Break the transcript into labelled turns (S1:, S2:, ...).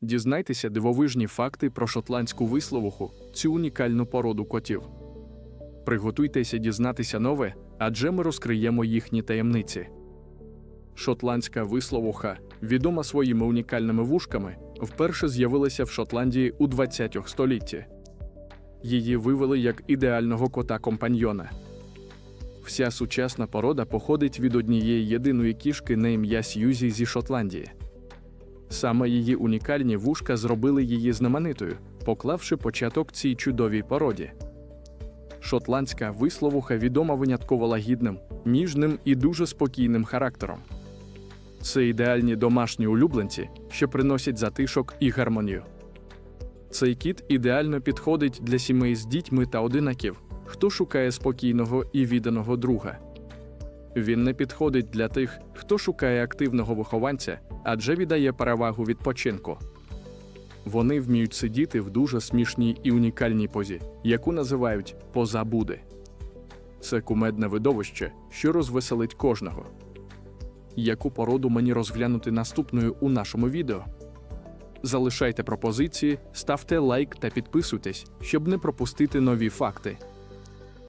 S1: Дізнайтеся дивовижні факти про шотландську висловуху, цю унікальну породу котів. Приготуйтеся дізнатися нове, адже ми розкриємо їхні таємниці. Шотландська висловуха, відома своїми унікальними вушками, вперше з'явилася в Шотландії у 20 столітті. Її вивели як ідеального кота-компаньйона. Вся сучасна порода походить від однієї єдиної кішки на ім'я Сьюзі зі Шотландії. Саме її унікальні вушка зробили її знаменитою, поклавши початок цій чудовій породі. Шотландська висловуха відома винятково лагідним, ніжним і дуже спокійним характером. Це ідеальні домашні улюбленці, що приносять затишок і гармонію. Цей кіт ідеально підходить для сімей з дітьми та одинаків, хто шукає спокійного і відданого друга. Він не підходить для тих, хто шукає активного вихованця, адже віддає перевагу відпочинку. Вони вміють сидіти в дуже смішній і унікальній позі, яку називають позабуди. Це кумедне видовище, що розвеселить кожного. Яку породу мені розглянути наступною у нашому відео? Залишайте пропозиції, ставте лайк та підписуйтесь, щоб не пропустити нові факти.